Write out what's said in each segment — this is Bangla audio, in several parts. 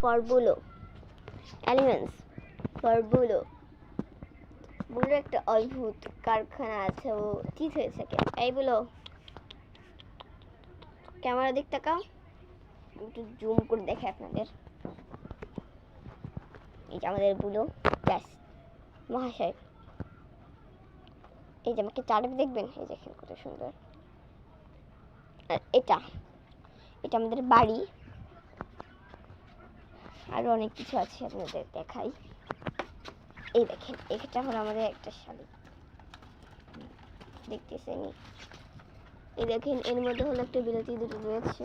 ফর বুলো এলিমেন্টস ফর বুলো বুলোর একটা অদ্ভুত কারখানা আছে, ও চিত হয়ে থাকে এই বলো। ক্যামেরা দিক তাকাও। একটু জুম করে দেখে আপনাদের। এই যে আমাদের বুলো। ব্যাস মহাশয়। এই যে আমাকে চারক দেখবেন? এই দেখেন কত সুন্দর। আর এটা। এটা আমাদের বাড়ি। আরও অনেক কিছু আছে আপনাদের দেখাই। এই দেখেন এটা হলো আমাদের একটা শালিক দেখতেছেন? এই দেখেন, এর মধ্যে হলো একটা বিরতি দুটো রয়েছে।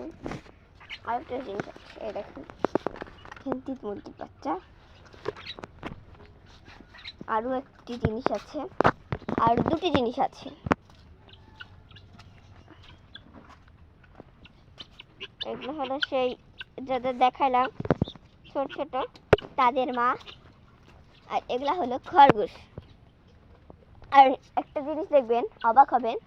আর একটা জিনিস আছে, এই দেখেন। এখানে তিত মুরগির বাচ্চা আরও একটি জিনিস আছে, আর দুটি জিনিস আছে। এগুলো হলো সেই, যাদের দেখালাম ছোট ছোট, তাদের মা। আর এগুলা হলো খরগোশ। আর একটা জিনিস দেখবেন, অবাক হবেন।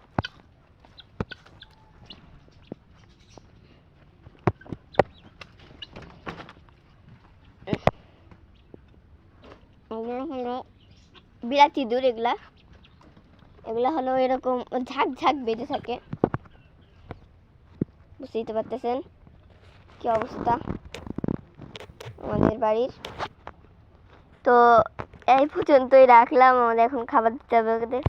হলো বিলাতি দূর এগুলা। এগুলা হলো এরকম ঝাঁক ঝাঁক বেঁধে থাকে। বুঝতেই তো পারতেছেন কি অবস্থা? আমাদের বাড়ির। তো এই পর্যন্তই রাখলাম। আমাদের এখন খাবার দিতে হবে ওদের